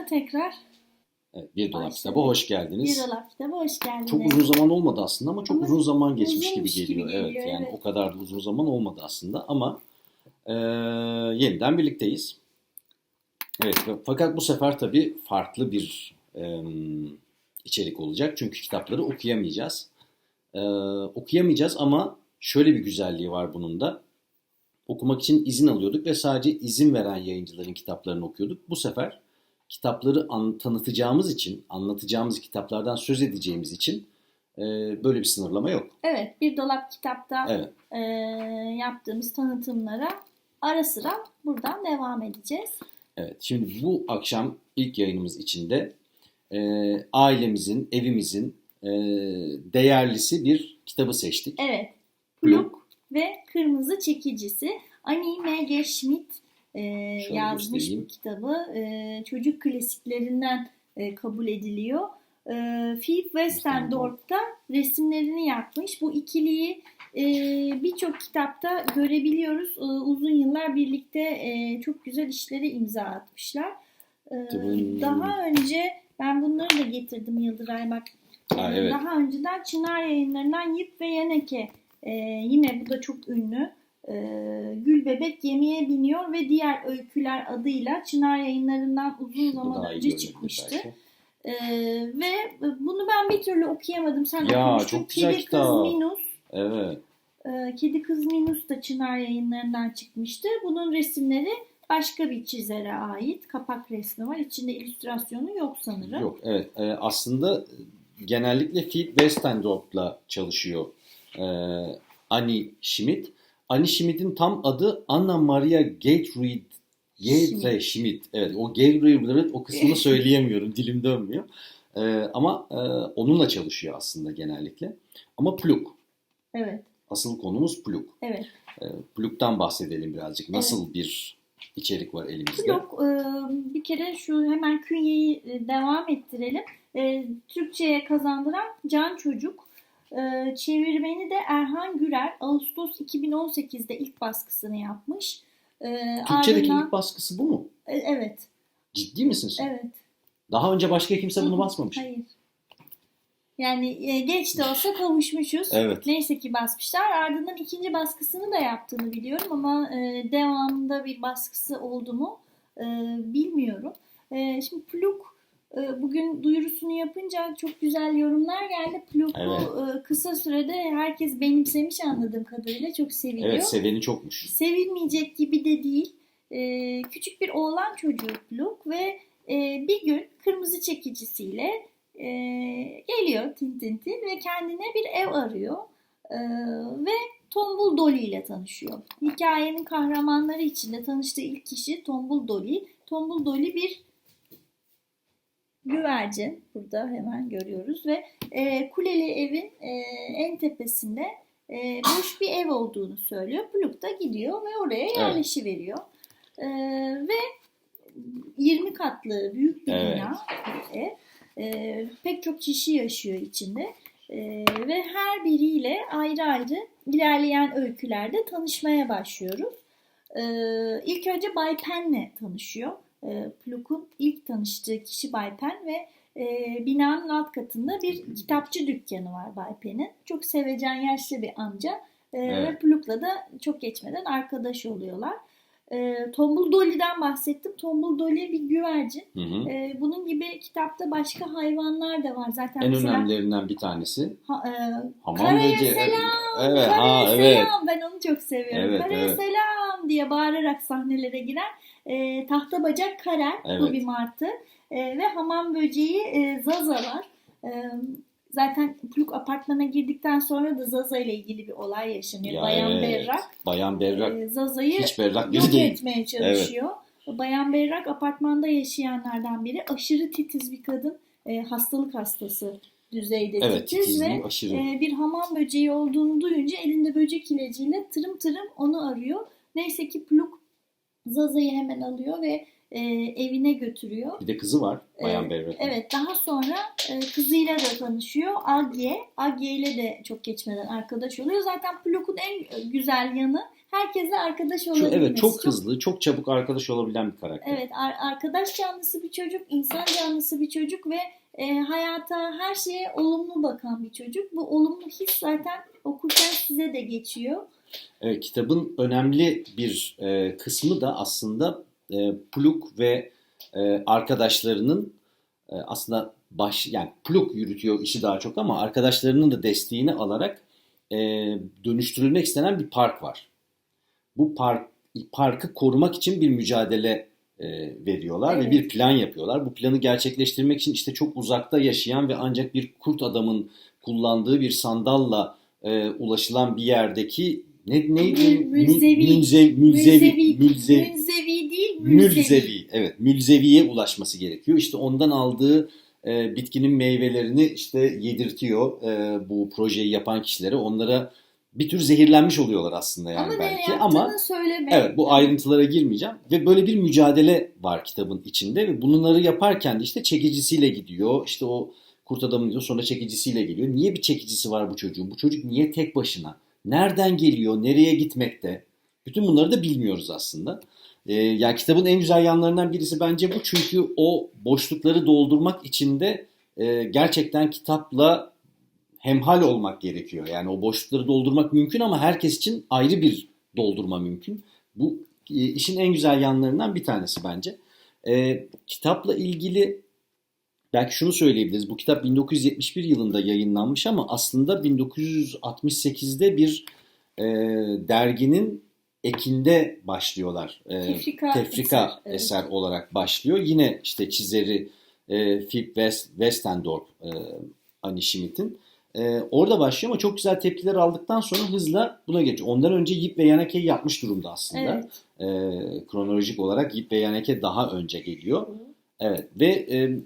sonra tekrar Evet, bir dolap kitaba hoş geldiniz. bir dolap kitaba hoş geldiniz. Çok uzun zaman olmadı aslında ama çok Ama uzun zaman geçmiş gibi uzunmuş gibi geliyor. geliyor, evet yani evet. o kadar da uzun zaman olmadı aslında ama e, yeniden birlikteyiz. Evet ve- fakat bu sefer tabii farklı bir e, içerik olacak. Çünkü kitapları okuyamayacağız. E, okuyamayacağız ama şöyle bir güzelliği var bunun da. Okumak için izin alıyorduk ve sadece izin veren yayıncıların kitaplarını okuyorduk. Bu sefer kitapları an- tanıtacağımız için, anlatacağımız kitaplardan söz edeceğimiz için e, böyle bir sınırlama yok. Evet bir dolap kitapta Evet. e, yaptığımız tanıtımlara ara sıra buradan devam edeceğiz. Evet, şimdi bu akşam ilk yayınımız içinde e, ailemizin, evimizin e, değerlisi bir kitabı seçtik. Evet. Pluk. Ve Kırmızı Çekicisi. Annie M.G. Schmidt e, Şöyle yazmış göstereyim. bu kitabı. E, çocuk klasiklerinden e, kabul ediliyor. E, Philip Westendorp da resimlerini yapmış. Bu ikiliyi e, birçok kitapta görebiliyoruz. E, uzun yıllar birlikte e, çok güzel işlere imza atmışlar. E, daha önce ben bunları da getirdim Yıldıray bak. Ee, evet. Daha önceden Çınar yayınlarından Yip ve Yaneke e, yine bu da çok ünlü. E, Gül Bebek Gemiye Biniyor ve Diğer Öyküler adıyla Çınar yayınlarından uzun zaman daha önce çıkmıştı. E, ve bunu ben bir türlü okuyamadım. Sen Ya, okumuştun. çok güzel Kedi kitap. Kız Minus. Evet. E, Kedi Kız Minus da Çınar yayınlarından çıkmıştı. Bunun resimleri başka bir çizere ait. Kapak resmi var. İçinde illüstrasyonu yok sanırım. Yok, evet. E, aslında genellikle Philip Westendorp'la çalışıyor e, Annie Schmidt. Annie Schmidt'in tam adı Anna Maria Gertrude Gertrude Schmidt. Evet, o Gertrude o kısmını söyleyemiyorum, dilim dönmüyor. E, ama e, onunla çalışıyor aslında genellikle. Ama Pluk. Evet. Asıl konumuz Pluk. Evet. E, Pluk'tan bahsedelim birazcık. Nasıl bir içerik var elimizde? Yok, e, bir kere şu hemen künyeyi e, devam ettirelim. E, Türkçe'ye kazandıran Can Çocuk. E, Çevirmeni de Erhan Gürer. Ağustos 2018'de ilk baskısını yapmış. E, Türkçedeki ardından- ilk baskısı bu mu? E, Evet, Ciddi misin sen? evet. Daha önce başka kimse bunu basmamış. Hayır. Yani e, geç de olsa kavuşmuşuz. Evet. Neyse ki basmışlar. Ardından ikinci baskısını da yaptığını biliyorum ama e, devamında bir baskısı oldu mu e, bilmiyorum. E, şimdi Pluk bugün duyurusunu yapınca çok güzel yorumlar geldi. Pluk'u Evet. e, kısa sürede herkes benimsemiş anladığım kadarıyla çok seviliyor. Evet seveni çokmuş. Sevilmeyecek gibi de değil. E, küçük bir oğlan çocuğu Pluk ve e, bir gün kırmızı çekicisiyle e, geliyor Tintintin ve kendine bir ev arıyor E, ve Tombul Dolly ile tanışıyor. Hikayenin kahramanları içinde tanıştığı ilk kişi Tombul Dolly. Tombul Dolly bir güvercin. Burada hemen görüyoruz ve e, kuleli evin e, en tepesinde e, boş bir ev olduğunu söylüyor. Pluk da gidiyor ve oraya yerleşiveriyor. E, ve 20 katlı büyük bir Evet. bina ev. E, pek çok kişi yaşıyor içinde. E, ve her biriyle ayrı ayrı ilerleyen öykülerde tanışmaya başlıyoruz. E, ilk önce Bay Penn'le tanışıyor. E, Pluk'un ilk tanıştığı kişi Bay Penn ve e, binanın alt katında bir kitapçı dükkanı var Bay Penn'in. Çok sevecen yaşlı bir amca E, Evet. ve Pluk'la da çok geçmeden arkadaş oluyorlar. E, Tombul Dolly'den bahsettim. Tombul Dolly bir güvercin. Hı hı. E, bunun gibi kitapta başka hayvanlar da var. Zaten En mesela önemlilerinden bir tanesi ha, e, hamam Karaya böceği. selam, Evet, Karaya ha evet. selam. Ben onu çok seviyorum. Evet, Karaya evet. selam diye bağırarak sahnelere giren e, tahta bacak Karen bu Evet. bir martı E, ve hamam böceği e, Zaza var. E, zaten Pluk apartmana girdikten sonra da Zaza ile ilgili bir olay yaşanıyor. Ya Bayan evet. Berrak Bayan Berrak e, Zaza'yı hiç berrak yok değil. etmeye çalışıyor. Bayan Berrak apartmanda yaşayanlardan biri. Aşırı titiz bir kadın. E, hastalık hastası düzeyde Evet titiz ve aşırı. e, bir hamam böceği olduğunu duyunca elinde böcek ilacıyla tırım tırım onu arıyor. Neyse ki Pluk Zaza'yı hemen alıyor ve e, evine götürüyor. Bir de kızı var Bayan Ee, Berrak. Evet daha sonra e, kızıyla da tanışıyor. Agye. Agye ile de çok geçmeden arkadaş oluyor. Zaten Pluk'un en güzel yanı herkesle arkadaş olabilmesi. evet çok hızlı, çok çabuk arkadaş olabilen bir karakter. Evet, ar- arkadaş canlısı bir çocuk, insan canlısı bir çocuk ve e, hayata, her şeye olumlu bakan bir çocuk. Bu olumlu his zaten okurken size de geçiyor. Evet, kitabın önemli bir e, kısmı da aslında e, Pluk ve e, arkadaşlarının e, aslında baş yani Pluk yürütüyor işi daha çok ama arkadaşlarının da desteğini alarak e, dönüştürülmek istenen bir park var. Bu park parkı korumak için bir mücadele e, veriyorlar Evet. ve bir plan yapıyorlar. Bu planı gerçekleştirmek için işte çok uzakta yaşayan ve ancak bir kurt adamın kullandığı bir sandalla e, ulaşılan bir yerdeki ne neydi? Mül- mülzevi. Mü- mülze- mülzevi, mülzevi, Mülzevi değil, mülzevi. mülzevi. Evet, mülzeviye ulaşması gerekiyor. İşte ondan aldığı e, bitkinin meyvelerini işte yedirtiyor e, bu projeyi yapan kişilere. Onlara bir tür zehirlenmiş oluyorlar aslında yani Ama belki ama söyleme. Evet bu ayrıntılara girmeyeceğim. Ve böyle bir mücadele var kitabın içinde ve bunları yaparken de işte çekicisiyle gidiyor. İşte o kurt adamın gidiyor sonra çekicisiyle geliyor. Niye bir çekicisi var bu çocuğun? Bu çocuk niye tek başına? Nereden geliyor? Nereye gitmekte? Bütün bunları da bilmiyoruz aslında. Ee, yani kitabın en güzel yanlarından birisi bence bu. Çünkü o boşlukları doldurmak için de e, gerçekten kitapla hemhal olmak gerekiyor. Yani o boşlukları doldurmak mümkün ama herkes için ayrı bir doldurma mümkün. Bu e, işin en güzel yanlarından bir tanesi bence. E, kitapla ilgili belki şunu söyleyebiliriz. Bu kitap 1971 yılında yayınlanmış ama aslında 1968'de bir e, derginin ekinde başlıyorlar. E, Tefrika, tefrika eser, evet. eser olarak başlıyor. Yine işte çizeri e, Philip West, Westendorp, e, Annie Schmidt'in. E, orada başlıyor ama çok güzel tepkiler aldıktan sonra hızla buna geçiyor. Ondan önce Yip ve Yaneke'yi yapmış durumda aslında. Evet. E, kronolojik olarak Yip ve Yaneke daha önce geliyor. Evet ve e,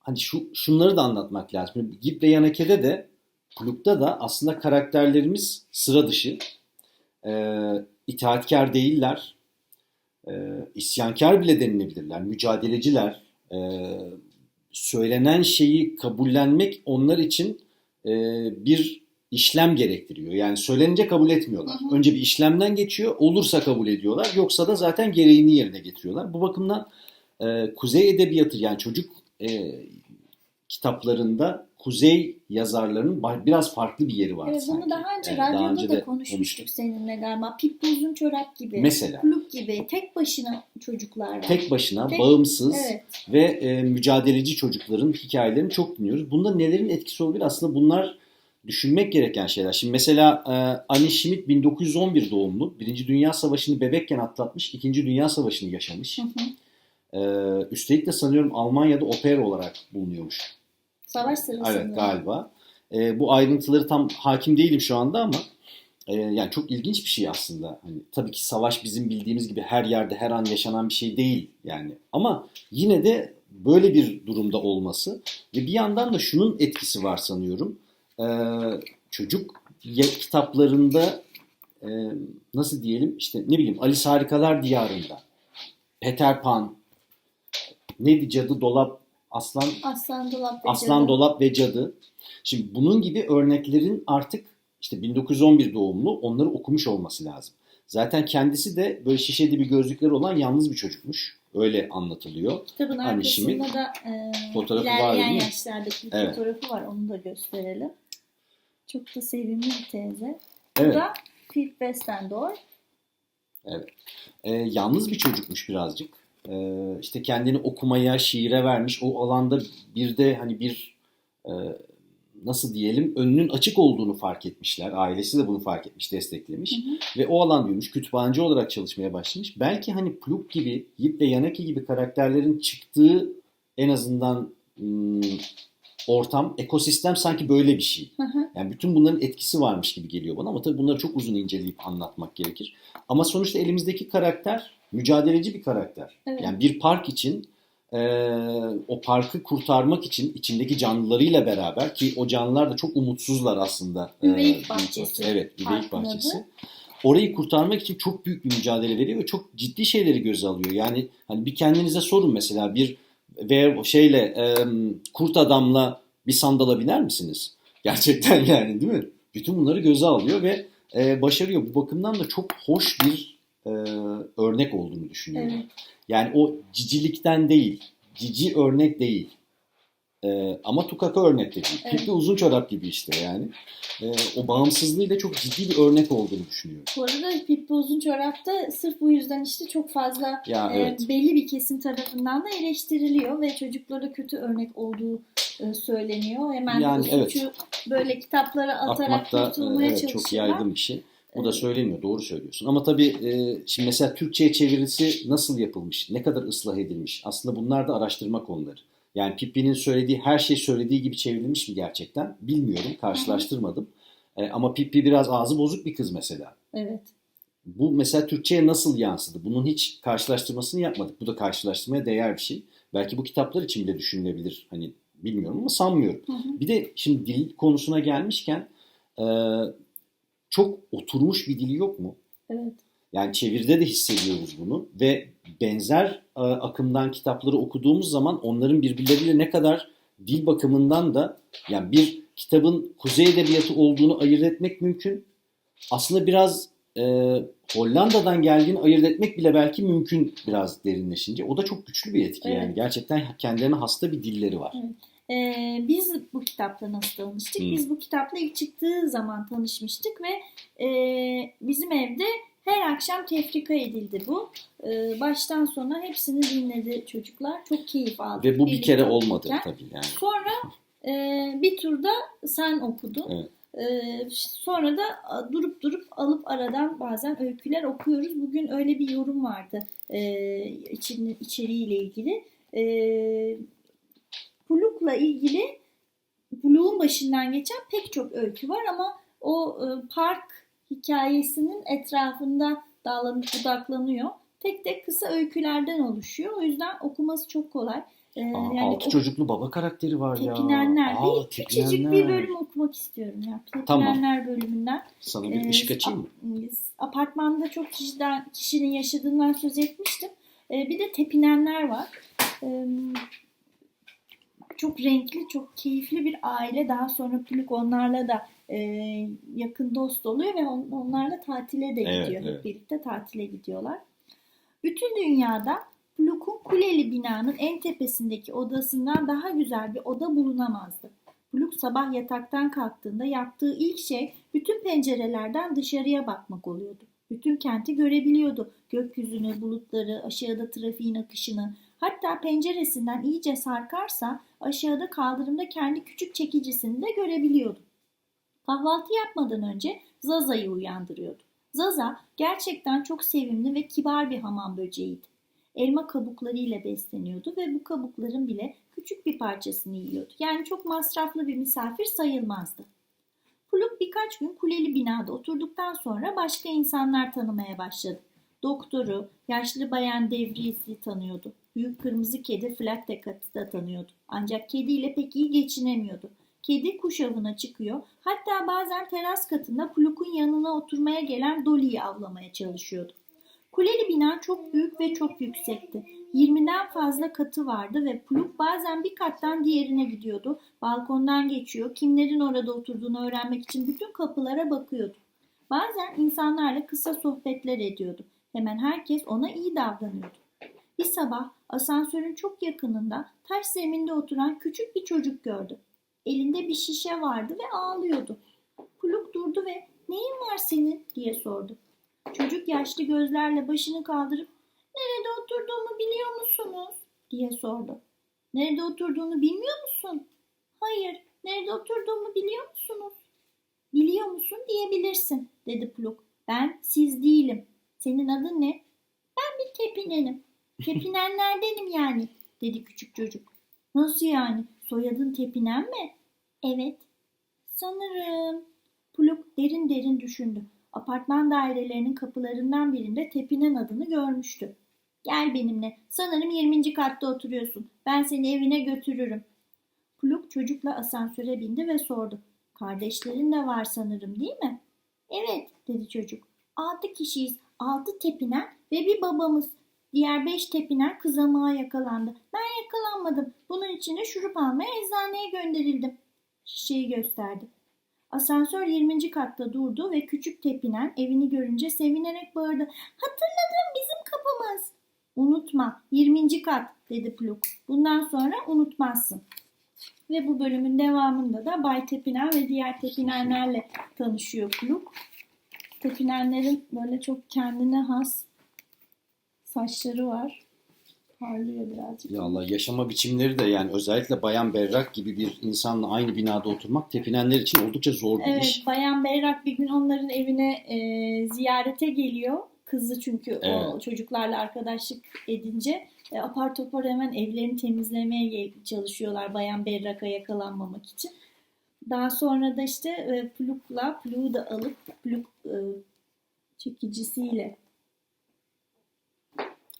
hani şu şunları da anlatmak lazım. Yip ve Yaneke'de de Pluk'ta da aslında karakterlerimiz sıra dışı. E, itaatkar değiller. E, isyankar bile denilebilirler. Mücadeleciler. E, söylenen şeyi kabullenmek onlar için e, bir işlem gerektiriyor. Yani söylenince kabul etmiyorlar. Hı hı. Önce bir işlemden geçiyor. Olursa kabul ediyorlar. Yoksa da zaten gereğini yerine getiriyorlar. Bu bakımdan e, Kuzey Edebiyatı yani çocuk e, kitaplarında Kuzey yazarlarının biraz farklı bir yeri var Evet, sanki. bunu daha önce Evet, radyoda daha önce da konuşmuştuk seninle galiba. Pippi Uzun gibi. Mesela. Pluk gibi. Tek başına çocuklar var. Tek başına, Tek- bağımsız Evet. ve e, mücadeleci çocukların hikayelerini çok dinliyoruz. Bunda nelerin etkisi olabilir? Aslında bunlar düşünmek gereken şeyler. Şimdi mesela e, Annie Schmidt 1911 doğumlu. Birinci Dünya Savaşı'nı bebekken atlatmış. İkinci Dünya Savaşı'nı yaşamış. Hı hı. E, üstelik de sanıyorum Almanya'da opera olarak bulunuyormuş. Savaş sırasında. Evet galiba. E, bu ayrıntıları tam hakim değilim şu anda ama e, yani çok ilginç bir şey aslında. Hani tabii ki savaş bizim bildiğimiz gibi her yerde her an yaşanan bir şey değil yani. Ama yine de böyle bir durumda olması ve bir yandan da şunun etkisi var sanıyorum. E, çocuk kitaplarında e, nasıl diyelim işte ne bileyim Alice Harikalar Diyarında, Peter Pan, neydi cadı dolap aslan Aslan Dolap ve Aslan Cadı. Dolap ve Cadı. Şimdi bunun gibi örneklerin artık işte 1911 doğumlu onları okumuş olması lazım. Zaten kendisi de böyle şişeli bir gözlükleri olan yalnız bir çocukmuş. Öyle anlatılıyor. Kitabın Hani arkasında şimdi da e, fotoğrafı var değil mi? yaşlardaki bir Evet. fotoğrafı var. Onu da gösterelim. Çok da sevimli bir teyze. Evet. Bu da Philip Westendorf. Ee, yalnız bir çocukmuş birazcık. Ee, işte kendini okumaya, şiire vermiş. O alanda bir de hani bir e, nasıl diyelim önünün açık olduğunu fark etmişler. Ailesi de bunu fark etmiş, desteklemiş. Hı hı. Ve o alan büyümüş. Kütüphaneci olarak çalışmaya başlamış. Belki hani Pluk gibi, Yip ve Yanaki gibi karakterlerin çıktığı en azından ortam, ekosistem sanki böyle bir şey. Hı hı. Yani bütün bunların etkisi varmış gibi geliyor bana ama tabii bunları çok uzun inceleyip anlatmak gerekir. Ama sonuçta elimizdeki karakter mücadeleci bir karakter. Evet. Yani bir park için eee, o parkı kurtarmak için içindeki canlılarıyla beraber ki o canlılar da çok umutsuzlar aslında. Üveyik Eee, bahçesi. Evet, üveyik bahçesi. adı. Orayı kurtarmak için çok büyük bir mücadele veriyor ve çok ciddi şeyleri göze alıyor. Yani hani bir kendinize sorun mesela bir ve şeyle em, kurt adamla bir sandala biner misiniz? Gerçekten yani değil mi? Bütün bunları göze alıyor ve e, başarıyor. Bu bakımdan da çok hoş bir e, örnek olduğunu düşünüyorum. Evet. Yani o cicilikten değil, cici örnek değil. E, ama tukaka örnek de değil. Evet. Pippi uzun çorap gibi işte yani. E, o bağımsızlığıyla çok ciddi bir örnek olduğunu düşünüyorum. Bu arada Pippi Uzun Çorap'ta sırf bu yüzden işte çok fazla Ya e, evet. belli bir kesim tarafından da eleştiriliyor ve çocuklara kötü örnek olduğu e, söyleniyor. Hemen Yani bu suçu böyle kitaplara atarak Atmakta kurtulmaya evet, çok çalışıyorlar. yaygın bir şey. Bu da Evet. söyleniyor. Doğru söylüyorsun. Ama tabii e, şimdi mesela Türkçe'ye çevirisi nasıl yapılmış? Ne kadar ıslah edilmiş? Aslında bunlar da araştırma konuları. Yani Pippi'nin söylediği her şey söylediği gibi çevrilmiş mi gerçekten? Bilmiyorum. Karşılaştırmadım. E, ama Pippi biraz ağzı bozuk bir kız mesela. Evet. Bu mesela Türkçe'ye nasıl yansıdı? Bunun hiç karşılaştırmasını yapmadık. Bu da karşılaştırmaya değer bir şey. Belki bu kitaplar için bile düşünülebilir. Hani bilmiyorum ama sanmıyorum. Hı hı. Bir de şimdi dil konusuna gelmişken e, çok oturmuş bir dili yok mu? Evet. Yani çeviride de hissediyoruz bunu ve benzer e, akımdan kitapları okuduğumuz zaman onların birbirleriyle ne kadar dil bakımından da yani bir kitabın kuzey edebiyatı olduğunu ayırt etmek mümkün. Aslında biraz e, Hollanda'dan geldiğini ayırt etmek bile belki mümkün biraz derinleşince. O da çok güçlü bir etki Evet. yani. Gerçekten kendilerine hasta bir dilleri var. Ee, biz bu kitapla nasıl tanıştık? Hmm. Biz bu kitapla ilk çıktığı zaman tanışmıştık ve e, bizim evde her akşam tefrika edildi bu. Ee, baştan sona hepsini dinledi çocuklar. Çok keyif aldık. Ve bu bir kere olmadı tabii yani. Sonra e, bir turda sen okudun. Evet. Ee, sonra da durup durup alıp aradan bazen öyküler okuyoruz. Bugün öyle bir yorum vardı e, içeriğiyle ilgili. E, Puluk'la ilgili Puluk'un başından geçen pek çok öykü var ama o e, park hikayesinin etrafında dağlanıp budaklanıyor. Tek tek kısa öykülerden oluşuyor. O yüzden okuması çok kolay. Ee, Aa, yani altı o- çocuklu baba karakteri var ya. Tepinenler. Aa, bir küçücük bir bölüm okumak istiyorum ya. Tepinenler bölümünden. Sana bir Ee, ışık açayım mı? ap- Apartmanda çok kişiden, kişinin yaşadığından söz etmiştim. Ee, bir de tepinenler var. Ee, çok renkli, çok keyifli bir aile. Daha sonra Pülük onlarla da e, yakın dost oluyor ve on- onlarla tatile de gidiyor. evet. Birlikte tatile gidiyorlar. Bütün dünyada Pluk'un kuleli binanın en tepesindeki odasından daha güzel bir oda bulunamazdı. Pluk sabah yataktan kalktığında yaptığı ilk şey bütün pencerelerden dışarıya bakmak oluyordu. Bütün kenti görebiliyordu. Gökyüzünü, bulutları, aşağıda trafiğin akışını. Hatta penceresinden iyice sarkarsa aşağıda kaldırımda kendi küçük çekicisini de görebiliyordu. Kahvaltı yapmadan önce Zaza'yı uyandırıyordu. Zaza gerçekten çok sevimli ve kibar bir hamam böceğiydi. Elma kabuklarıyla besleniyordu ve bu kabukların bile küçük bir parçasını yiyordu. Yani çok masraflı bir misafir sayılmazdı. Puluk birkaç gün kuleli binada oturduktan sonra başka insanlar tanımaya başladı. Doktoru, yaşlı bayan Devriye'si tanıyordu. Büyük kırmızı kedi Flattekat'ı da tanıyordu. Ancak kediyle pek iyi geçinemiyordu. Kedi kuş avına çıkıyor. Hatta bazen teras katında Puluk'un yanına oturmaya gelen Dolly'yi avlamaya çalışıyordu. Kuleli bina çok büyük ve çok yüksekti. 20'den fazla katı vardı ve Puluk bazen bir kattan diğerine gidiyordu. Balkondan geçiyor, kimlerin orada oturduğunu öğrenmek için bütün kapılara bakıyordu. Bazen insanlarla kısa sohbetler ediyordu. Hemen herkes ona iyi davranıyordu. Bir sabah asansörün çok yakınında taş zeminde oturan küçük bir çocuk gördü. Elinde bir şişe vardı ve ağlıyordu. Puluk durdu ve neyin var senin diye sordu. Çocuk yaşlı gözlerle başını kaldırıp nerede oturduğumu biliyor musunuz diye sordu. Nerede oturduğunu bilmiyor musun? Hayır, nerede oturduğumu biliyor musunuz? Biliyor musun diyebilirsin dedi Pluk. Ben siz değilim. Senin adın ne? Ben bir tepinenim. Tepinenlerdenim yani dedi küçük çocuk. Nasıl yani? Soyadın Tepinen mi? Evet. Sanırım. Pluk derin derin düşündü. Apartman dairelerinin kapılarından birinde Tepinen adını görmüştü. Gel benimle. Sanırım 20. katta oturuyorsun. Ben seni evine götürürüm. Pluk çocukla asansöre bindi ve sordu. Kardeşlerin de var sanırım değil mi? Evet dedi çocuk. Altı kişiyiz. Altı tepinen ve bir babamız. Diğer beş tepinen kızamığa yakalandı. Ben yakalanmadım. Bunun için de şurup almaya eczaneye gönderildim. Şişeyi gösterdi. Asansör 20. katta durdu ve küçük tepinen evini görünce sevinerek bağırdı. Hatırladım bizim kapımız. Unutma 20. kat dedi Pluk. Bundan sonra unutmazsın. Ve bu bölümün devamında da Bay Tepinen ve diğer tepinenlerle tanışıyor Pluk. Tepinenlerin böyle çok kendine has saçları var. Parlıyor birazcık. Ya Allah yaşama biçimleri de yani özellikle Bayan Berrak gibi bir insanla aynı binada oturmak tepinenler için oldukça zor bir Evet, iş. Bayan Berrak bir gün onların evine e, ziyarete geliyor. Kızı çünkü o Evet. çocuklarla arkadaşlık edince e, apar topar hemen evlerini temizlemeye çalışıyorlar Bayan Berrak'a yakalanmamak için. Daha sonra da işte e, Pluk'la Pluk'u da alıp Pluk e, çekicisiyle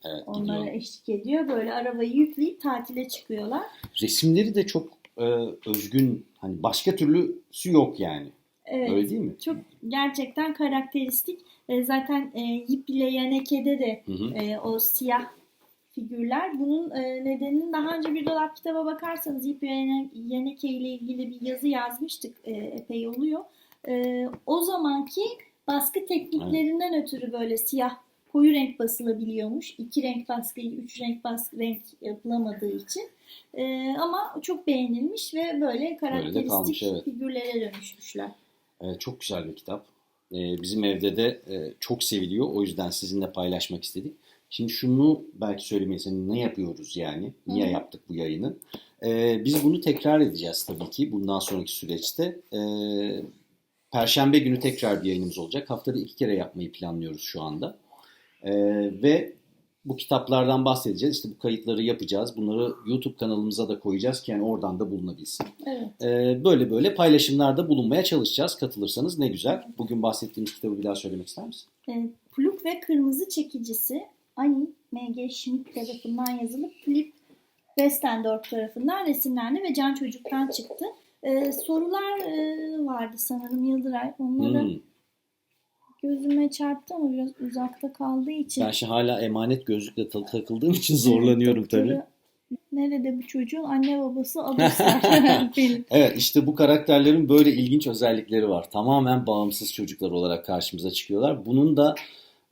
Evet, onlara gidiyor. eşlik ediyor. Böyle arabayı yükleyip tatile çıkıyorlar. Resimleri de çok e, özgün. Hani başka türlüsü yok yani. Evet. Öyle değil mi? Çok gerçekten karakteristik. E, zaten e, Yip ile Yaneke'de de Hı hı. e, o siyah figürler. Bunun e, nedenini daha önce bir dolap kitaba bakarsanız Yip ve Yaneke ile ilgili bir yazı yazmıştık. E, epey oluyor. E, o zamanki baskı tekniklerinden ötürü böyle siyah koyu renk basılabiliyormuş. İki renk baskıyı, üç renk baskı renk yapılamadığı için. E, ama çok beğenilmiş ve böyle karakteristik kalmış, evet. figürlere dönüşmüşler. E, çok güzel bir kitap. E, bizim evde de e, çok seviliyor. O yüzden sizinle paylaşmak istedik. Şimdi şunu belki söylemeyi ne yapıyoruz yani? Niye hı. yaptık bu yayını? E, biz bunu tekrar edeceğiz tabii ki bundan sonraki süreçte. E, Perşembe günü tekrar bir yayınımız olacak. Haftada iki kere yapmayı planlıyoruz şu anda. E, ve bu kitaplardan bahsedeceğiz. İşte bu kayıtları yapacağız. Bunları YouTube kanalımıza da koyacağız ki yani oradan da bulunabilsin. Evet. Ee, böyle böyle paylaşımlarda bulunmaya çalışacağız. Katılırsanız ne güzel. Bugün bahsettiğimiz kitabı bir daha söylemek ister misin? E, Pluk ve Kırmızı Çekicisi Ani M.G. Schmidt tarafından yazılıp Philip Westendorf tarafından resimlendi ve Can Çocuk'tan çıktı. E, sorular e, vardı sanırım Yıldıray. Onları Hmm. Gözüme çarptı ama biraz uzakta kaldığı için. Ben şimdi hala emanet gözlükle ta- takıldığım için zorlanıyorum tabii. Nerede bu çocuğun anne babası Film. Evet işte bu karakterlerin böyle ilginç özellikleri var. Tamamen bağımsız çocuklar olarak karşımıza çıkıyorlar. Bunun da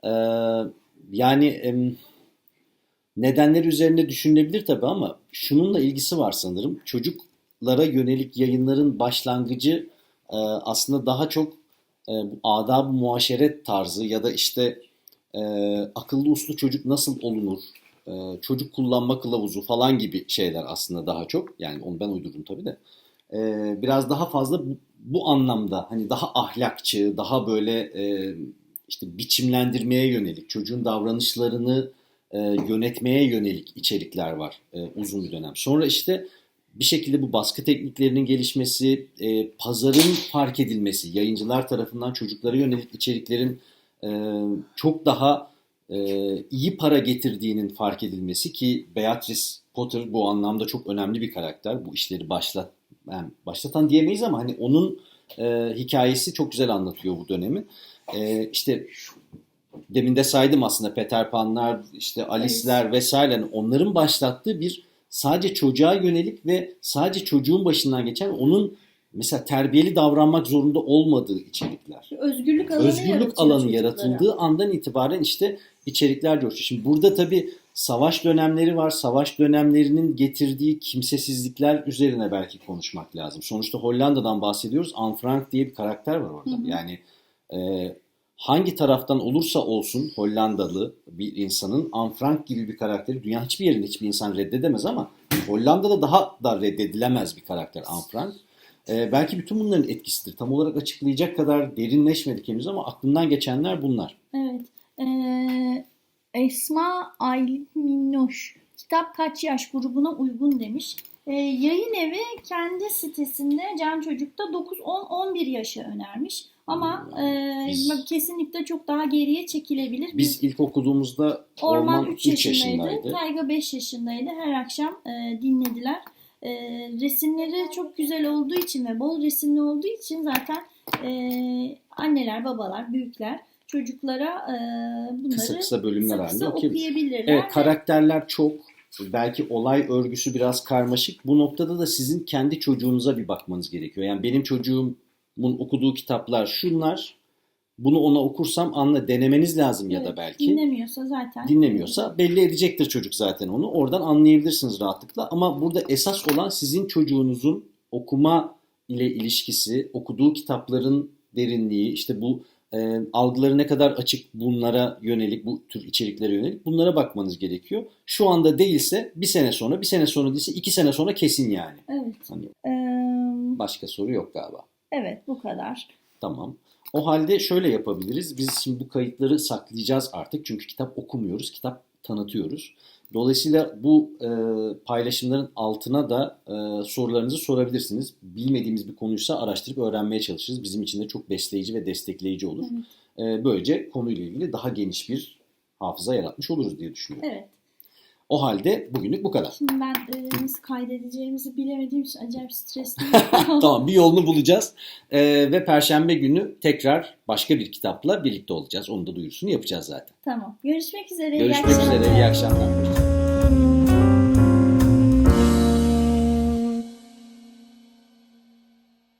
e, yani em, nedenleri üzerine düşünülebilir tabii ama şununla ilgisi var sanırım. Çocuklara yönelik yayınların başlangıcı e, aslında daha çok e, bu adab-ı muaşeret tarzı ya da işte e, akıllı uslu çocuk nasıl olunur, e, çocuk kullanma kılavuzu falan gibi şeyler aslında daha çok. Yani onu ben uydurdum tabii de. E, biraz daha fazla bu, bu anlamda hani daha ahlakçı, daha böyle e, işte biçimlendirmeye yönelik, çocuğun davranışlarını e, yönetmeye yönelik içerikler var e, uzun bir dönem. Sonra işte bir şekilde bu baskı tekniklerinin gelişmesi, e, pazarın fark edilmesi, yayıncılar tarafından çocuklara yönelik içeriklerin e, çok daha e, iyi para getirdiğinin fark edilmesi ki Beatrice Potter bu anlamda çok önemli bir karakter. Bu işleri başlat, yani başlatan diyemeyiz ama hani onun e, hikayesi çok güzel anlatıyor bu dönemi. E, işte demin de saydım aslında Peter Pan'lar, işte Alice'ler vesaire onların başlattığı bir sadece çocuğa yönelik ve sadece çocuğun başından geçen onun mesela terbiyeli davranmak zorunda olmadığı içerikler. Özgürlük alanı Özgürlük alanı çocuklara. yaratıldığı andan itibaren işte içerikler coşuyor. Şimdi burada tabii savaş dönemleri var. Savaş dönemlerinin getirdiği kimsesizlikler üzerine belki konuşmak lazım. Sonuçta Hollanda'dan bahsediyoruz. Anne Frank diye bir karakter var orada. Hı hı. Yani e, hangi taraftan olursa olsun Hollandalı bir insanın Anne Frank gibi bir karakteri dünya hiçbir yerinde hiçbir insan reddedemez ama Hollanda'da daha da reddedilemez bir karakter Anne Frank. E, belki bütün bunların etkisidir. Tam olarak açıklayacak kadar derinleşmedik henüz ama aklımdan geçenler bunlar. Evet. Ee, Esma Aylin Minnoş. Kitap kaç yaş grubuna uygun demiş. Ee, yayın evi kendi sitesinde Can Çocuk'ta 9, 10, 11 yaşa önermiş. Ama e, Biz- kesinlikle çok daha geriye çekilebilir. Biz ilk okuduğumuzda Orman, Orman 3 3 yaşındaydı, yaşındaydı. Tayga 5 yaşındaydı. Her akşam e, dinlediler. E, resimleri çok güzel olduğu için ve bol resimli olduğu için zaten e, anneler, babalar, büyükler çocuklara e, bunları Kısa kısa bölümler kısa halinde okuyabilirler. Evet ve- karakterler çok. Belki olay örgüsü biraz karmaşık. Bu noktada da sizin kendi çocuğunuza bir bakmanız gerekiyor. Yani benim çocuğum Bunun okuduğu kitaplar şunlar. Bunu ona okursam anla denemeniz lazım ya da Evet, belki. Dinlemiyorsa zaten. dinlemiyorsa belli edecektir çocuk zaten onu. Oradan anlayabilirsiniz rahatlıkla. Ama burada esas olan sizin çocuğunuzun okuma ile ilişkisi, okuduğu kitapların derinliği, işte bu e, algıları ne kadar açık bunlara yönelik, bu tür içeriklere yönelik bunlara bakmanız gerekiyor. Şu anda değilse bir sene sonra, bir sene sonra değilse iki sene sonra kesin yani. Evet. Hani Ee, başka soru yok galiba. Evet bu kadar. Tamam. O halde şöyle yapabiliriz. Biz şimdi bu kayıtları saklayacağız artık. Çünkü kitap okumuyoruz, kitap tanıtıyoruz. Dolayısıyla bu e, paylaşımların altına da e, sorularınızı sorabilirsiniz. Bilmediğimiz bir konuysa araştırıp öğrenmeye çalışırız. Bizim için de çok besleyici ve destekleyici olur. E, böylece konuyla ilgili daha geniş bir hafıza yaratmış oluruz diye düşünüyorum. Evet. O halde bugünlük bu kadar. Şimdi ben e, nasıl kaydedeceğimizi bilemediğim için acayip stresliyim. tamam bir yolunu bulacağız. E, ve Perşembe günü tekrar başka bir kitapla birlikte olacağız. Onu da duyurusunu yapacağız zaten. tamam. Görüşmek üzere. iyi Görüşmek üzere. akşamlar. İyi akşamlar.